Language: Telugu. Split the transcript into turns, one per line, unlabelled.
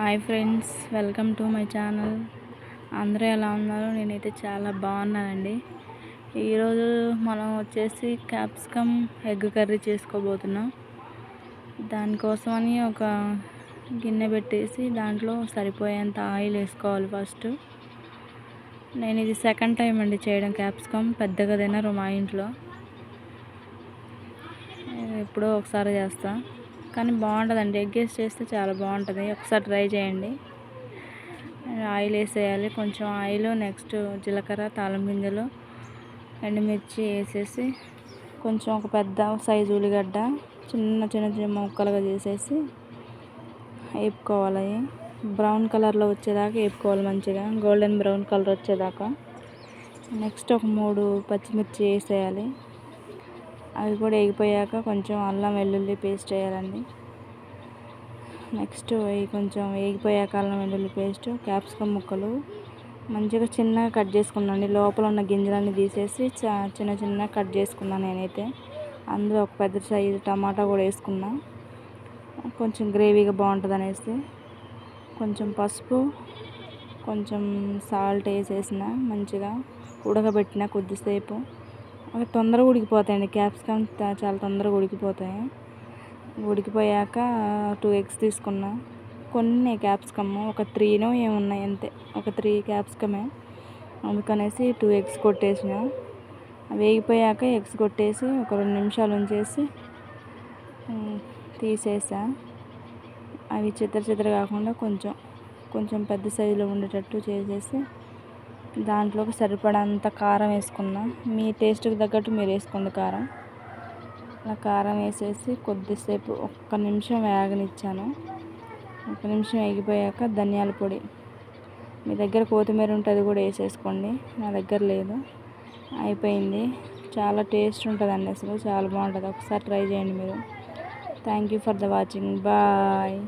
Hi friends welcome to my channel. అందరూ ఎలా ఉన్నారు? నేనైతే చాలా బాగున్నానండి. ఈరోజు మనం వచ్చేసి క్యాప్సికమ్ ఎగ్ కర్రీ చేసుకోబోతున్నాం. దానికోసమని ఒక గిన్నె పెట్టేసి దాంట్లో సరిపోయేంత ఆయిల్ వేసుకోవాలి ఫస్ట్. నేను ఇది సెకండ్ టైం అండి చేయడం క్యాప్సికమ్ పెద్దగా తినరు మా ఇంట్లో. ఎప్పుడో ఒకసారి చేస్తాను కానీ బాగుంటుందండి. ఎగ్ వేసి చేస్తే చాలా బాగుంటుంది. ఒకసారి ట్రై చేయండి. ఆయిల్ వేసేయాలి. కొంచెం ఆయిల్ నెక్స్ట్ జీలకర్ర తాళం గింజలు ఎండుమిర్చి వేసేసి కొంచెం ఒక పెద్ద సైజు ఉల్లిగడ్డ చిన్న చిన్న చిన్న ముక్కలుగా చేసేసి వేపుకోవాలి. బ్రౌన్ కలర్లో వచ్చేదాకా వేపుకోవాలి మంచిగా. గోల్డెన్ బ్రౌన్ కలర్ వచ్చేదాకా. నెక్స్ట్ ఒక మూడు పచ్చిమిర్చి వేసేయాలి. అవి కూడా వేగిపోయాక కొంచెం అల్లం వెల్లుల్లి పేస్ట్ వేయాలండి. నెక్స్ట్ కొంచెం వేగిపోయాక అల్లం వెల్లుల్లి పేస్ట్ క్యాప్సికమ్ ముక్కలు. మంచిగా చిన్నగా కట్ చేసుకున్నాను లోపల ఉన్న గింజలన్నీ తీసేసి చిన్న చిన్న కట్ చేసుకున్నాను నేనైతే. అందులో ఒక పెద్ద సైజు టమాటా కూడా వేసుకున్నా. కొంచెం గ్రేవీగా బాగుంటుంది అనేసి కొంచెం పసుపు కొంచెం సాల్ట్ వేసేసిన మంచిగా ఉడకబెట్టిన కొద్దిసేపు. అవి తొందరగా ఉడికిపోతాయండి. క్యాప్సికమ్ చాలా తొందరగా ఉడికిపోతాయి. ఉడికిపోయాక టూ ఎగ్స్ తీసుకున్నా. కొన్ని క్యాప్సికమ్ ఒక త్రీనో ఏమున్నాయి అంతే. ఒక త్రీ క్యాప్సికమే. అందుకనేసి టూ ఎగ్స్ కొట్టేసిన. వేగిపోయాక ఎగ్స్ కొట్టేసి ఒక రెండు నిమిషాలు ఉంచేసి తీసేసా. అవి చిత్ర చిత్ర కాకుండా కొంచెం కొంచెం పెద్ద సైజులో ఉండేటట్టు చేసేసి దాంట్లోకి సరిపడంత కారం వేసుకున్నా. మీ టేస్ట్కి తగ్గట్టు మీరు వేసుకోండి కారం. అలా కారం వేసేసి కొద్దిసేపు ఒక్క నిమిషం వేగనిచ్చాను. ఒక నిమిషం వేగిపోయాక ధనియాల పొడి. మీ దగ్గర కొత్తిమీర ఉంటే అది కూడా వేసేసుకోండి. నా దగ్గర లేదు. అయిపోయింది. చాలా టేస్ట్ ఉంటుందండి అసలు. చాలా బాగుంటుంది. ఒకసారి ట్రై చేయండి మీరు. Thank you for the watching. Bye.